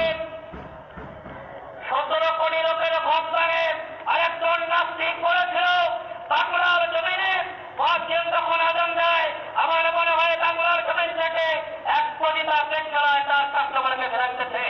করেন সতেরো কোটি লোকের ভোটদানে আরেকজন নাস্তিক করেছিল বাংলার জমিনে মহাসিন যখন আদান দেয়, আমার মনে হয় বাংলার জমিন থেকে এক কোটি তার প্রেক্ষালয় তার ছাত্রবর্গকে ফেরাতেছে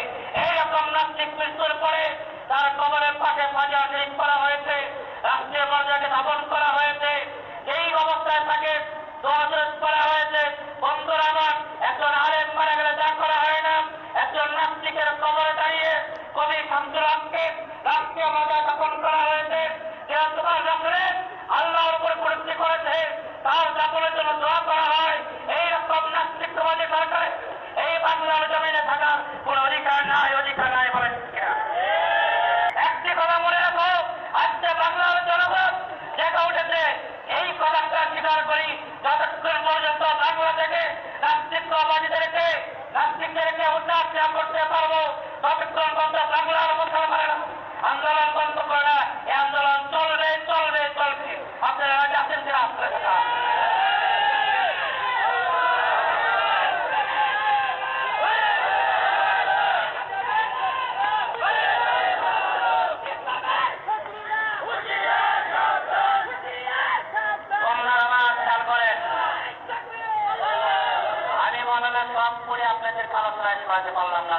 রাষ্ট্রীয় মর্যাদা স্থাপন করা হয়েছে। যে তোমার রাসূলের আল্লাহর উপর পরিচয় করেছে, তার দাপনের জন্য দোয়া করা হয়। এই রকম নাস্তিকবাদী সরকারে এই বাংলার জমিনে থাকার কোন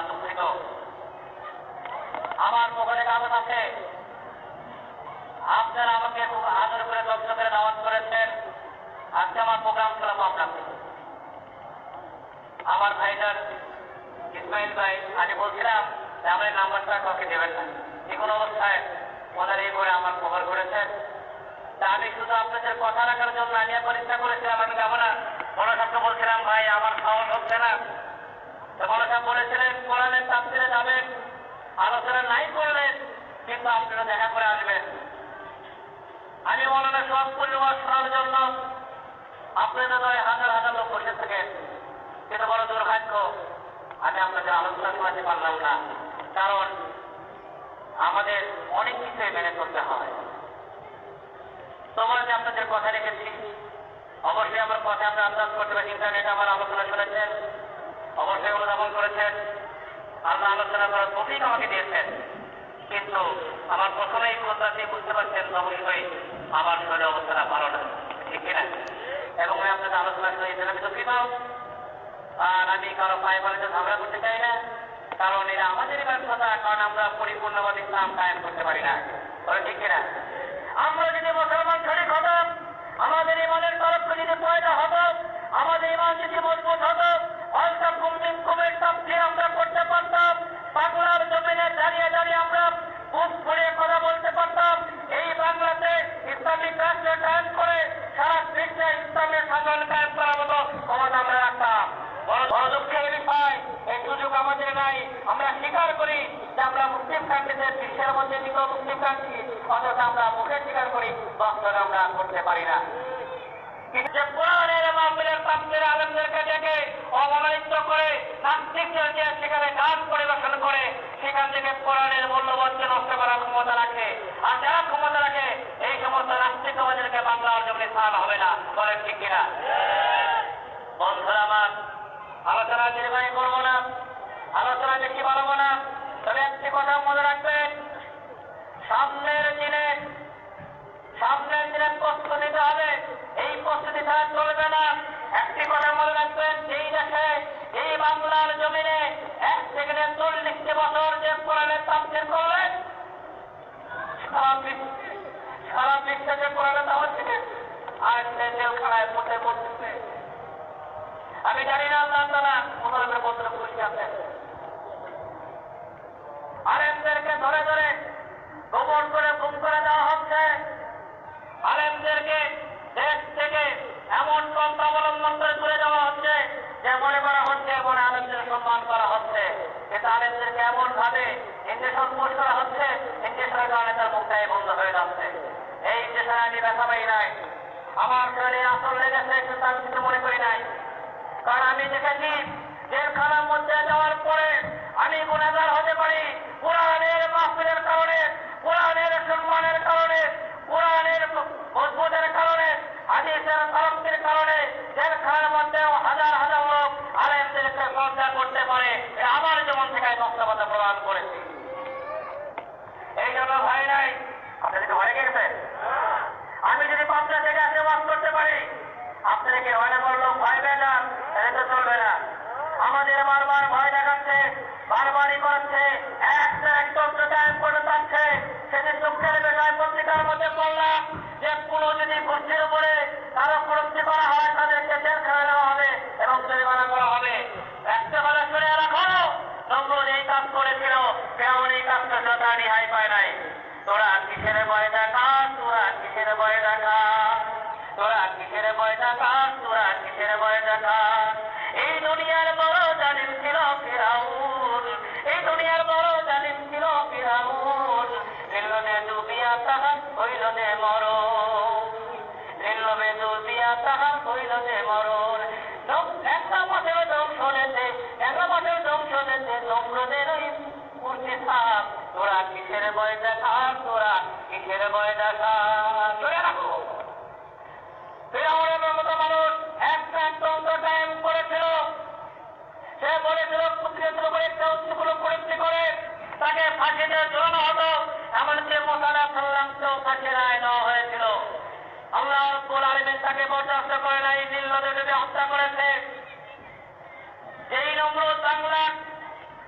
দুঃখিত আমার পকেটে কাগজ আছে। আপনারা আমাকে খুব আদর করে যত্ন করে দাওয়াত করেছেন। আজকে আমার প্রোগ্রাম শোনাবো আপনাকে আমার ভাইটার ইসমাইল ভাই, আমি বলছিলাম আমার নাম্বারটা কাউকে দেবেন না। যে কোনো অবস্থায় ওনারা এই করে আমার খবর করেছেন তা আমি শুধু আপনাদের কথা রাখার জন্য আমি একবার ইচ্ছা করেছিলাম, আমি যাব বলছিলাম, ভাই, আমার খাওয়ান হচ্ছে না। সাহেব বলেছিলেন কোরআনের তাফসিরে যাবেন, আলোচনা নাই করলেন, কিন্তু আপনারা দেখা করে আসবেন। আমি মৌলানা সব পরিবার শোনার জন্য আপনাদের নয় হাজার হাজার লোক বসে থাকেন। কিন্তু বড় দুর্ভাগ্য, আমি আপনাদের আলোচনা শোনাতে পারলাম না। কারণ আমাদের অনেক কিছুই মেনে চলতে হয়। তোমার যে আপনাদের কথা রেখেছি, অবশ্যই আমার কথা আপনার আন্দাজ করতে পারেন, ইন্টারনেটে আমার আলোচনা শুনেছেন। অবশ্যই অনুধাবন করেছেন। আল্লাহ আলোচনা করার তফিক আমাকে দিয়েছেন। কিন্তু আমার প্রথমেই শ্রদ্ধাতে বুঝতে পারছেন অবশ্যই আমার শরীর অবস্থাটা ভালো না। ঠিক কিনা? এবং আমি আপনাদের আলোচনা শুনেছেন আমি দুঃখিত আর আমি কারও পায়ে পালিতে ঝগড়া করতে চাই না। কারণ এটা আমাদেরই ব্যর্থতা কারণ আমরা পরিপূর্ণবাদ ইসলাম কায়েম করতে পারি না। ঠিক কিনা? আমরা যদি মুসলমান সঠিক হতাম আমাদের ইমানের তরফ যদি পয়দা হতো আমাদের ইমান যদি মজবুত হতো হয়তো কুমিন আমরা করতে পারতাম, বাংলার জমিনে দাঁড়িয়ে দাঁড়িয়ে আমরা বুক ফুলে কথা বলতে পারতাম। এই বাংলাতে ইসলামিক রাষ্ট্র কায়েম করে সারা বিশ্বে ইসলামের শাসন কায়েম করার মতো ক্ষমতা আমরা রাখতাম। আমরা স্বীকার করি যে আমরা মুসলিম কান্ট্রিতে বিশ্বের মধ্যে মুসলিম কান্ট্রি অথচ আমরা মুখে স্বীকার করি, বাস্তবে আমরা করতে পারি না। যে কোরআনের মাহফিলের তাফসির আলমদেরকে করে সেখানে গান পরিবেশন করে, সেখান থেকে কোরআনের মূল্যবোধকে নষ্ট করার ক্ষমতা রাখে আর যারা ক্ষমতা রাখে, এই সমস্ত নাস্তিকবাদীদেরকে বাংলার জমিনে স্থান হবে না। বলেন ঠিক কিনা? আলোচনা দীর্ঘায়ী করব না। এক থেকে চল্লিশটি বছর যে করলেন সারা যে আজ সে আমি জানি না আল্লাহ মুসলমানের আলেমদেরকে ধরে ধরে গোপন করে গুম করে দেওয়া হচ্ছে। আলেমদেরকে দেশ থেকে এমন পন্থা অবলম্বন করে তুলে দেওয়া হচ্ছে যে মনে করা হচ্ছে মনে আলেমদের সম্মান করা আলেমদেরকে এমন ভাবে ইঞ্জেকশন পুশ করা হচ্ছে? ইঞ্জেকশনের কারণে তার মুখটাই বন্ধ হয়ে যাচ্ছে। এই ইঞ্জেকশনে আমি ব্যথা পাই নাই। আমার শরীরে আসল লেগেছে একটু তার কিছু মনে করি নাই। কারণ আমি দেখেছি জেলখানার মধ্যে যাওয়ার পরে আমি গুণাগার হতে পারি কোরআনের মাহফিলের কারণে কোরআনের সম্মানের কারণে কোরআনের মজবুতের কারণে হাদিসের তরফের কারণে জেলখানার মধ্যেও হাজার হাজার লোক আলেমদেরকে শ্রদ্ধা করতে পারে এটা আমার জীবন থেকে আমি প্রদান করেছি। এই জন্য ভাই নাই। আপনাদের কি ঘরে গেছে আমি যদি পাঁচটা থেকে আসে বাস করতে পারি আপনাদেরকে হয় না বলল ভয় বেজার তাহলে তো চলবে না। আমাদের বারবার ভয় দেখাচ্ছে, বারবারই করছে একটা এক তন্ত্র কায়েম করে যাচ্ছে সেদিন দুঃখের বিষয়, পত্রিকার মধ্যে পড়লাম যে কোনো যদি গোষ্ঠীর উপরে কারও প্রযুক্তি করা হয়, তাদেরকে জেলখানা দেওয়া হবে এবং জরিমানা করা হবে। একটা কথা শুনে রাখো এই কাজ করেছিল কেমন এই কাজ করছিল তা রিহাই পায় নাই। তোরা কিসের ভয় দেখা? তোরা কিসের ভয় দেখা? তোরা কিসের ভয় দেখা? তোরা কিসের ভয় দেখা? এই দুনিয়ার তোরা কিসের ভয় দেখা? তোরা কিসের ভয় দেখা? ধরে রাখো। ফেরাউনের মতো মানুষ একটা অত্যন্ত টাইম করেছিল। সে বলেছিল পুত্রের উপরে একটা উচ্চকুল প্রযুক্তি করে। তাকে ফাঁসিতে ঝুলানো হতো। এমনকি মোসারা সাল্লামকেও ফাঁসির আয় নেওয়া হয়েছিল। আল্লাহ রব্বুল আলমিন তাকে বরদাস্ত করে নাই নীল নদী যদি হত্যা করেছে। যেই নমরুদ বাংলার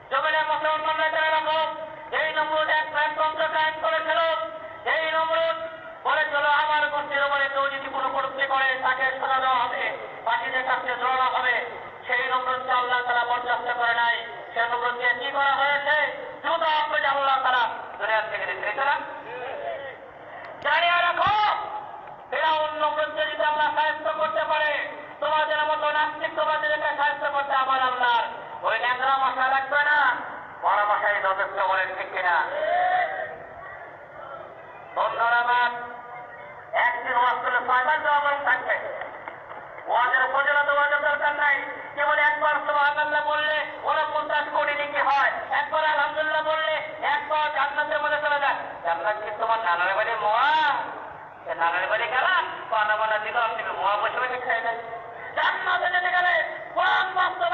জমিনে মুসলমানরা জেনে রাখো যেই নমরুদ এক প্রাণতন্ত্র কায়েম করেছিল। যেই নমরুদ বলেছিল আমার গোষ্ঠীর উপরে কেউ যদি কোনো প্রযুক্তি করে, তাকে সোজা দেওয়া হবে পাখিতে কাছে জড়ানো হবে। সেই নমরুদকে আল্লাহ তারা বরদাস্ত করে নাই। সে নমরুদকে কি করা হয়েছে? দ্রুত আপনাকে আল্লাহ তারা দুনিয়ার থেকে নির্ধারিত না জানিয়ে রাখো, ফেরাউন নমরুদকে যদি আল্লাহ সাহায্য করতে পারে, তোমাদের মতো নাস্তিকবাদীদেরকে সাহায্য করতে আমার বলেন কিনা? বন্ধুরা থাকবে। উপজেলা তো দরকার নাই। কেবল একবার বললে হয়? একবার বললে, একবার যায়। কি তোমার নানার বাড়ি মহা নানার বাড়ি গেলাম কানা বানা দিল আপনি মহা বসে বসে খেয়ে নেন জান্নাতে যেতে গেলে কোরআন বাস্তব